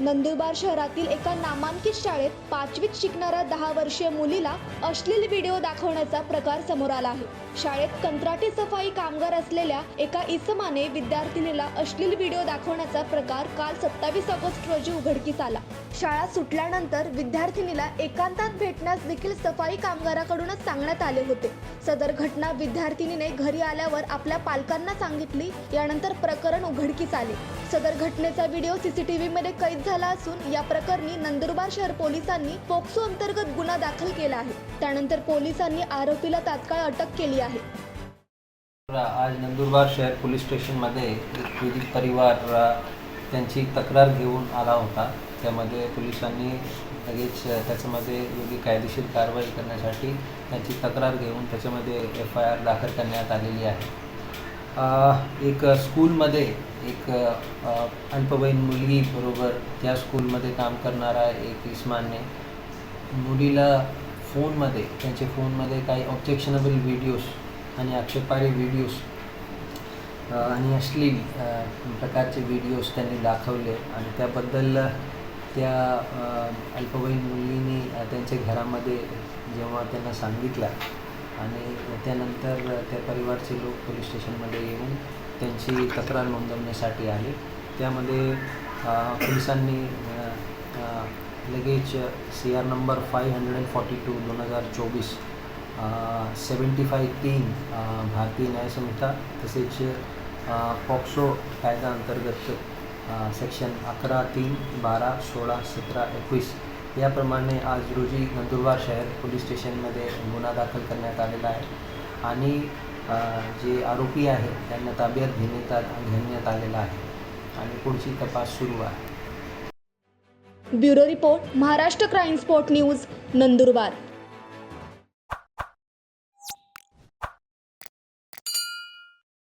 नंदुरबार शहरातील एका नामांकित शाळेत पाचवीत शिकणाऱ्या दहा वर्षीय मुलीला अश्लील व्हिडिओ दाखवण्याचा प्रकार समोर आला आहे. शाळेत कंत्राटी सफाई कामगार असलेल्या एका इसमाने विद्यार्थिनीला अश्लील व्हिडिओ दाखवण्याचा प्रकार काल सत्तावीस ऑगस्ट रोजी उघडकीस आला. शाळा सुटल्यानंतर विद्यार्थिनीला एकांतात भेटण्यास देखील सफाई कामगाराकडूनच सांगण्यात आले होते. सदर घटना विद्यार्थिनीने घरी आल्यावर आपल्या पालकांना सांगितली यानंतर प्रकरण उघडकीस आले. सदर घटनेचा व्हिडिओ सीसीटीव्ही मध्ये कैद झाला असून या प्रकरणी नंदुरबार शहर पोलिसांनी पोक्सो अंतर्गत गुन्हा दाखल केला आहे. त्यानंतर पोलिसांनी आरोपीला तात्काळ अटक केली आहे. आज नंदुरबार शहर पोलीस स्टेशनमध्ये पीडित परिवार त्यांची तक्रार घेऊन आला होता. त्यामध्ये पोलिसांनी लगेच त्याच्यामध्ये योग्य कायदेशीर कारवाई करण्यासाठी त्यांची तक्रार घेऊन त्याच्यामध्ये एफ आय आर दाखल करण्यात आलेली आहे. एक स्कूलमध्ये एक अ, अल्पवयीन मुलगीबरोबर त्या स्कूलमध्ये काम करणारा एक इस्मानने मुलीला फोनमध्ये त्यांच्या फोनमध्ये काही ऑब्जेक्शनेबल व्हिडिओज आणि आक्षेपार्ह व्हिडिओज आणि अश्लील प्रकारचे व्हिडिओज त्यांनी दाखवले आणि त्याबद्दल त्या अल्पवयीन मुलीने त्यांच्या घरामध्ये जेव्हा त्यांना सांगितलं आणि त्यानंतर त्या परिवारचे लोक पोलीस स्टेशनमध्ये येऊन त्यांची तक्रार नोंदवण्यासाठी आले. त्यामध्ये पोलिसांनी लगेच C R number five hundred and forty two दोन हजार चोवीस सेवन्टी फाय तीन भारतीय भारतीय न्यायसंहिता तसेच पॉक्सो कायदा अंतर्गत सेक्शन अकरा तीन बारा सोळा सतरा एकवीस याप्रमाणे आज रोजी नंदुरबार शहर पोलीस स्टेशनमध्ये गुन्हा दाखल करण्यात आलेला आहे. आणि जे आरोपी आहे त्यांना ताब्यात घेण्यात घेण्यात आलेला आहे. आणि पुढची तपास सुरू आहे. Bureau report Maharashtra crime spot news Nandurbar.